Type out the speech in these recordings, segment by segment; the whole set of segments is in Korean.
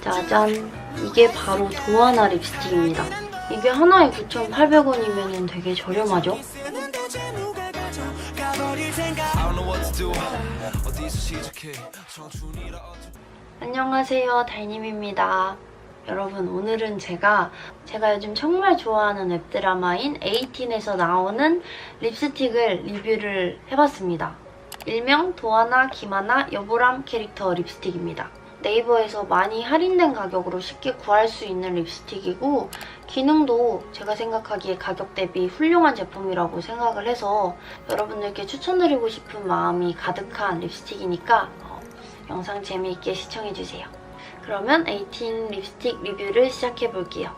짜잔. 이게 바로 도하나 립스틱입니다. 이게 하나에 9,800원이면 되게 저렴하죠? 안녕하세요. 다이님입니다. 여러분 오늘은 제가 제가 요즘 정말 좋아하는 웹드라마인 에이틴에서 나오는 립스틱을 리뷰를 해봤습니다 일명 도하나 김하나 여보람 캐릭터 립스틱입니다 네이버에서 많이 할인된 가격으로 쉽게 구할 수 있는 립스틱이고 기능도 제가 생각하기에 가격 대비 훌륭한 제품이라고 생각을 해서 여러분들께 추천드리고 싶은 마음이 가득한 립스틱이니까 어, 영상 재미있게 시청해주세요. 그러면 18 립스틱 리뷰를 시작해볼게요.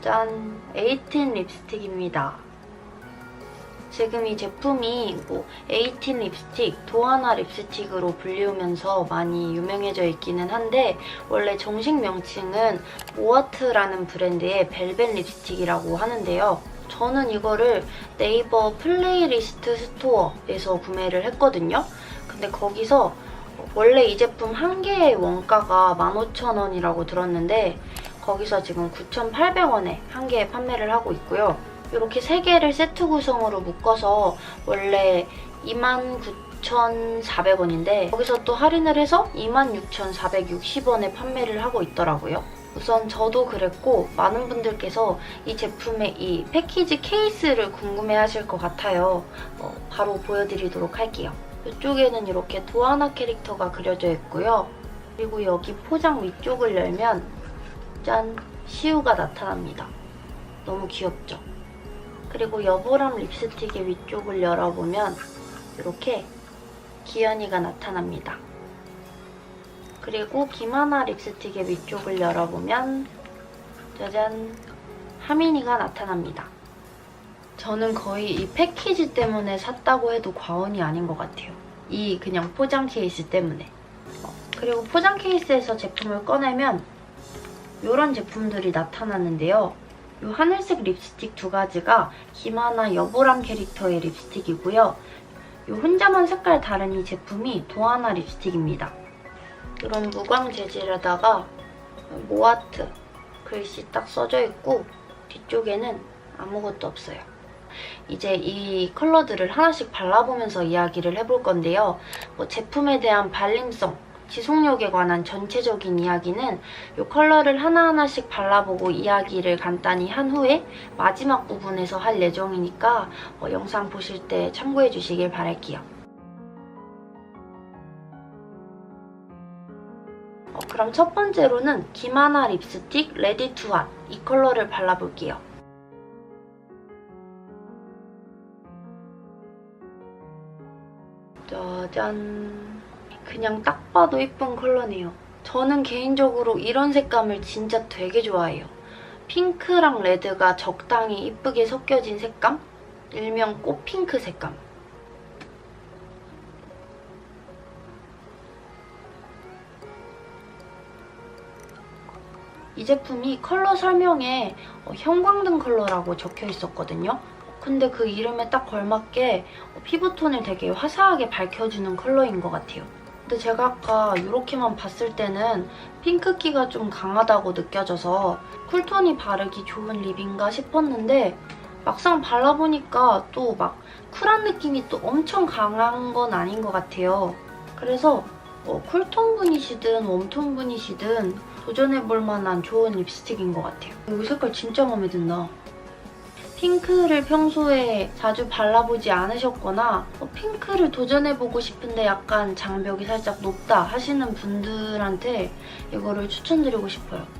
짠! 18 립스틱입니다. 지금 이 제품이 뭐 에이틴 립스틱, 도하나 립스틱으로 불리우면서 많이 유명해져 있기는 한데 원래 정식 명칭은 모아트라는 브랜드의 벨벳 립스틱이라고 하는데요. 저는 이거를 네이버 플레이리스트 스토어에서 구매를 했거든요. 근데 거기서 원래 이 제품 한 개의 원가가 15,000원이라고 들었는데 거기서 지금 9,800원에 한 개에 판매를 하고 있고요. 이렇게 세 개를 세트 구성으로 묶어서 원래 29,400원인데 거기서 또 할인을 해서 26,460원에 판매를 하고 있더라고요. 우선 저도 그랬고 많은 분들께서 이 제품의 이 패키지 케이스를 궁금해 하실 것 같아요. 어, 바로 보여드리도록 할게요. 이쪽에는 이렇게 도하나 캐릭터가 그려져 있고요. 그리고 여기 포장 위쪽을 열면 짠! 시우가 나타납니다. 너무 귀엽죠? 그리고 여보람 립스틱의 위쪽을 열어보면 이렇게 기현이가 나타납니다. 그리고 김하나 립스틱의 위쪽을 열어보면 짜잔 하민이가 나타납니다. 저는 거의 이 패키지 때문에 샀다고 해도 과언이 아닌 것 같아요. 이 그냥 포장 케이스 때문에. 어, 그리고 포장 케이스에서 제품을 꺼내면 이런 제품들이 나타나는데요. 이 하늘색 립스틱 두 가지가 김하나 여보람 캐릭터의 립스틱이고요. 이 혼자만 색깔 다른 이 제품이 도하나 립스틱입니다. 이런 무광 재질에다가 모아트 글씨 딱 써져 있고 뒤쪽에는 아무것도 없어요. 이제 이 컬러들을 하나씩 발라보면서 이야기를 해볼 건데요. 뭐 제품에 대한 발림성, 지속력에 관한 전체적인 이야기는 이 컬러를 하나하나씩 발라보고 이야기를 간단히 한 후에 마지막 부분에서 할 예정이니까 어, 영상 보실 때 참고해 주시길 바랄게요. 어, 그럼 첫 번째로는 김하나 립스틱 레디 투핫 이 컬러를 발라볼게요. 짜잔 그냥 딱 봐도 예쁜 컬러네요. 저는 개인적으로 이런 색감을 진짜 되게 좋아해요. 핑크랑 레드가 적당히 이쁘게 섞여진 색감? 일명 꽃핑크 색감. 이 제품이 컬러 설명에 어, 형광등 컬러라고 적혀 있었거든요. 근데 그 이름에 딱 걸맞게 어, 피부톤을 되게 화사하게 밝혀주는 컬러인 것 같아요. 근데 제가 아까 이렇게만 봤을 때는 핑크기가 좀 강하다고 느껴져서 쿨톤이 바르기 좋은 립인가 싶었는데 막상 발라보니까 또 막 쿨한 느낌이 또 엄청 강한 건 아닌 것 같아요. 그래서 뭐 쿨톤 분이시든 웜톤 분이시든 도전해볼 만한 좋은 립스틱인 것 같아요. 이 색깔 진짜 마음에 든다. 핑크를 평소에 자주 발라보지 않으셨거나 어, 핑크를 도전해보고 싶은데 약간 장벽이 살짝 높다 하시는 분들한테 이거를 추천드리고 싶어요.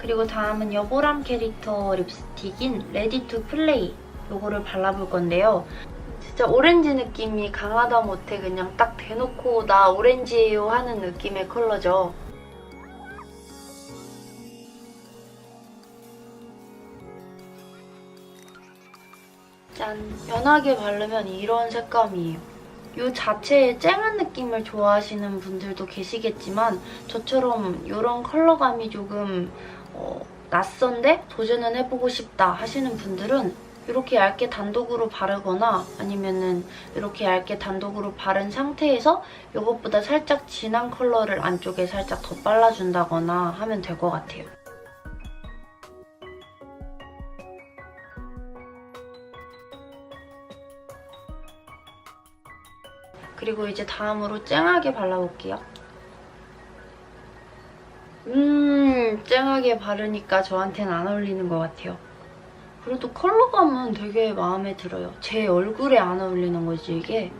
그리고 다음은 여보람 캐릭터 립스틱인 레디 투 플레이 요거를 발라볼 건데요. 진짜 오렌지 느낌이 강하다 못해 그냥 딱 대놓고 나 오렌지예요 하는 느낌의 컬러죠. 짠! 연하게 바르면 이런 색감이에요. 이 자체의 쨍한 느낌을 좋아하시는 분들도 계시겠지만 저처럼 이런 컬러감이 조금 어, 낯선데 도전은 해보고 싶다 하시는 분들은 이렇게 얇게 단독으로 바르거나 아니면은 이렇게 얇게 단독으로 바른 상태에서 이것보다 살짝 진한 컬러를 안쪽에 살짝 더 발라준다거나 하면 될 것 같아요. 그리고 이제 다음으로 쨍하게 발라볼게요. 음, 쨍하게 바르니까 저한테는 안 어울리는 것 같아요. 그래도 컬러감은 되게 마음에 들어요. 제 얼굴에 안 어울리는 거지, 이게.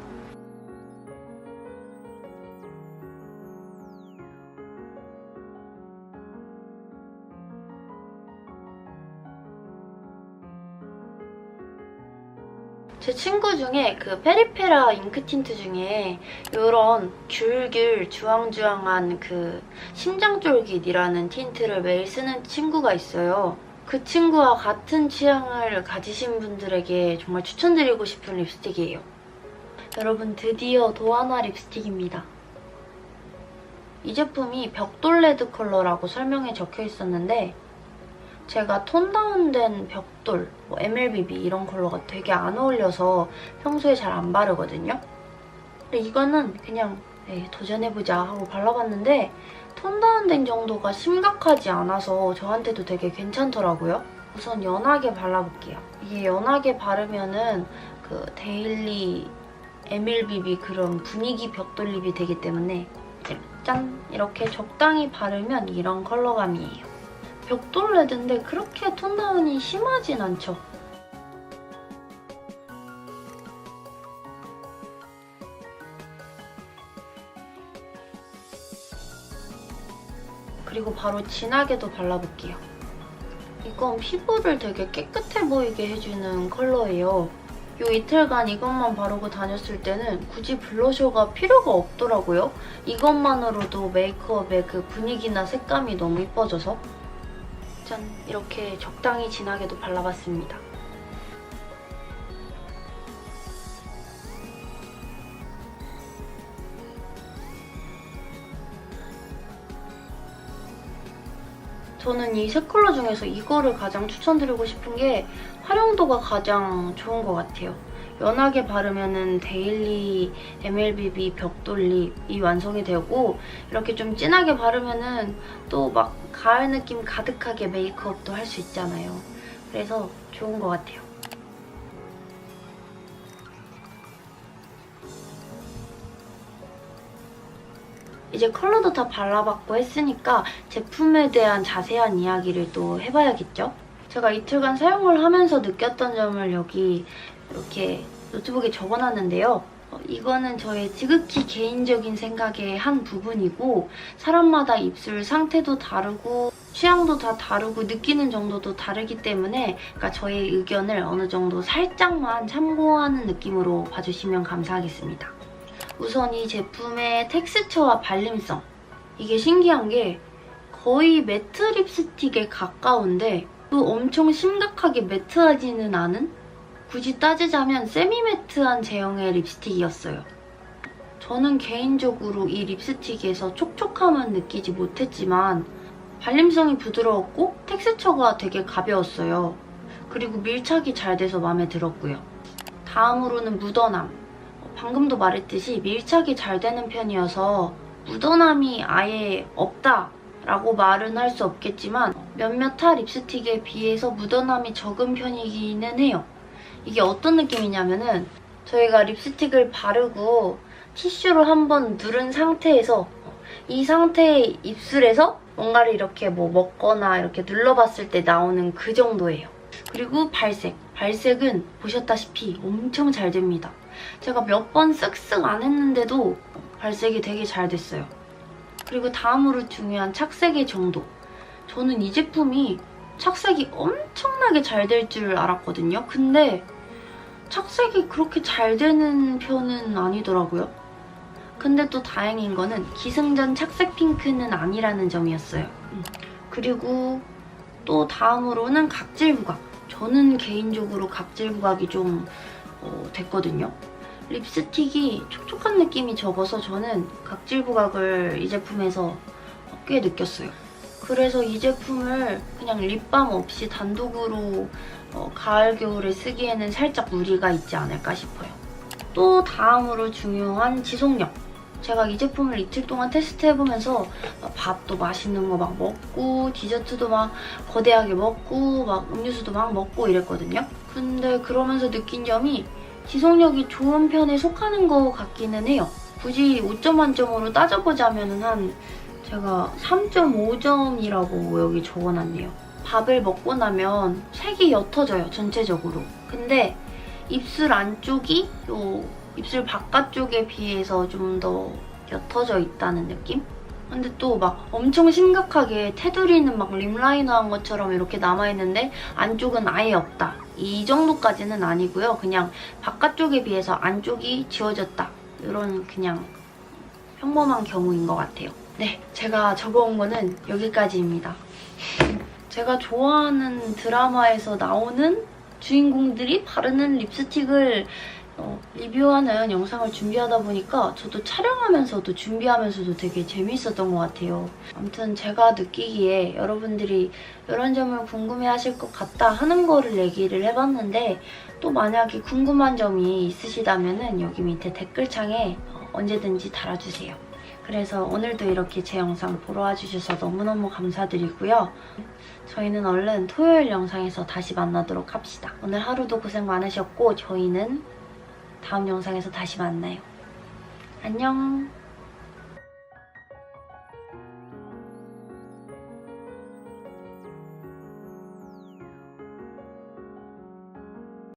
제 친구 중에 그 페리페라 잉크 틴트 중에 이런 귤귤 주황주황한 그 심장쫄깃이라는 틴트를 매일 쓰는 친구가 있어요. 그 친구와 같은 취향을 가지신 분들에게 정말 추천드리고 싶은 립스틱이에요. 여러분 드디어 도하나 립스틱입니다. 이 제품이 벽돌 레드 컬러라고 설명에 적혀 있었는데 제가 톤 다운된 벽돌, 뭐 MLBB 이런 컬러가 되게 안 어울려서 평소에 잘 안 바르거든요. 근데 이거는 그냥 도전해보자 하고 발라봤는데 톤 다운된 정도가 심각하지 않아서 저한테도 되게 괜찮더라고요. 우선 연하게 발라볼게요. 이게 연하게 바르면은 그 데일리 MLBB 그런 분위기 벽돌 립이 되기 때문에 짠! 이렇게 적당히 바르면 이런 컬러감이에요. 벽돌 레드인데 그렇게 톤 다운이 심하진 않죠. 그리고 바로 진하게도 발라볼게요. 이건 피부를 되게 깨끗해 보이게 해주는 컬러예요. 요 이틀간 이것만 바르고 다녔을 때는 굳이 블러셔가 필요가 없더라고요. 이것만으로도 메이크업의 그 분위기나 색감이 너무 이뻐져서 짠! 이렇게 적당히 진하게도 발라봤습니다. 저는 이 세 컬러 중에서 이거를 가장 추천드리고 싶은 게 활용도가 가장 좋은 것 같아요. 연하게 바르면은 데일리 MLBB 벽돌립이 완성이 되고 이렇게 좀 진하게 바르면은 또 막 가을 느낌 가득하게 메이크업도 할 수 있잖아요. 그래서 좋은 것 같아요. 이제 컬러도 다 발라봤고 했으니까 제품에 대한 자세한 이야기를 또 해봐야겠죠? 제가 이틀간 사용을 하면서 느꼈던 점을 여기 이렇게 노트북에 적어놨는데요. 어, 이거는 저의 지극히 개인적인 생각의 한 부분이고 사람마다 입술 상태도 다르고 취향도 다 다르고 느끼는 정도도 다르기 때문에 그러니까 저의 의견을 어느 정도 살짝만 참고하는 느낌으로 봐주시면 감사하겠습니다. 우선 이 제품의 텍스처와 발림성 이게 신기한 게 거의 매트 립스틱에 가까운데 또 엄청 심각하게 매트하지는 않은 굳이 따지자면 세미매트한 제형의 립스틱이었어요. 저는 개인적으로 이 립스틱에서 촉촉함은 느끼지 못했지만 발림성이 부드러웠고 텍스처가 되게 가벼웠어요. 그리고 밀착이 잘 돼서 마음에 들었고요. 다음으로는 묻어남. 방금도 말했듯이 밀착이 잘 되는 편이어서 묻어남이 아예 없다 라고 말은 할 수 없겠지만 몇몇 타 립스틱에 비해서 묻어남이 적은 편이기는 해요. 이게 어떤 느낌이냐면은 저희가 립스틱을 바르고 티슈로 한번 누른 상태에서 이 상태의 입술에서 뭔가를 이렇게 뭐 먹거나 이렇게 눌러봤을 때 나오는 그 정도예요. 그리고 발색. 발색은 보셨다시피 엄청 잘 됩니다. 제가 몇 번 쓱쓱 안 했는데도 발색이 되게 잘 됐어요. 그리고 다음으로 중요한 착색의 정도. 저는 이 제품이 착색이 엄청나게 잘 될 줄 알았거든요. 근데 착색이 그렇게 잘 되는 편은 아니더라고요. 근데 또 다행인 거는 기승전 착색 핑크는 아니라는 점이었어요. 음. 그리고 또 다음으로는 각질 부각. 저는 개인적으로 각질 부각이 좀 어, 됐거든요. 립스틱이 촉촉한 느낌이 적어서 저는 각질 부각을 이 제품에서 꽤 느꼈어요. 그래서 이 제품을 그냥 립밤 없이 단독으로 어, 가을 겨울에 쓰기에는 살짝 무리가 있지 않을까 싶어요. 또 다음으로 중요한 지속력. 제가 이 제품을 이틀 동안 테스트해보면서 막 밥도 맛있는 거 막 먹고 디저트도 막 거대하게 먹고 막 음료수도 막 먹고 이랬거든요. 근데 그러면서 느낀 점이 지속력이 좋은 편에 속하는 것 같기는 해요. 굳이 5점 만점으로 따져보자면 한 제가 3.5점이라고 여기 적어놨네요. 밥을 먹고 나면 색이 옅어져요, 전체적으로. 근데 입술 안쪽이 요 입술 바깥쪽에 비해서 좀 더 옅어져 있다는 느낌? 근데 또 막 엄청 심각하게 테두리는 막 립라이너 한 것처럼 이렇게 남아있는데 안쪽은 아예 없다. 이 정도까지는 아니고요. 그냥 바깥쪽에 비해서 안쪽이 지워졌다. 이런 그냥 평범한 경우인 것 같아요. 네, 제가 적어온 거는 여기까지입니다. 제가 좋아하는 드라마에서 나오는 주인공들이 바르는 립스틱을 어, 리뷰하는 영상을 준비하다 보니까 저도 촬영하면서도 준비하면서도 되게 재미있었던 것 같아요. 아무튼 제가 느끼기에 여러분들이 이런 점을 궁금해하실 것 같다 하는 거를 얘기를 해봤는데 또 만약에 궁금한 점이 있으시다면 여기 밑에 댓글창에 어, 언제든지 달아주세요. 그래서 오늘도 이렇게 제 영상 보러 와주셔서 너무너무 감사드리고요. 저희는 얼른 토요일 영상에서 다시 만나도록 합시다. 오늘 하루도 고생 많으셨고 저희는 다음 영상에서 다시 만나요. 안녕.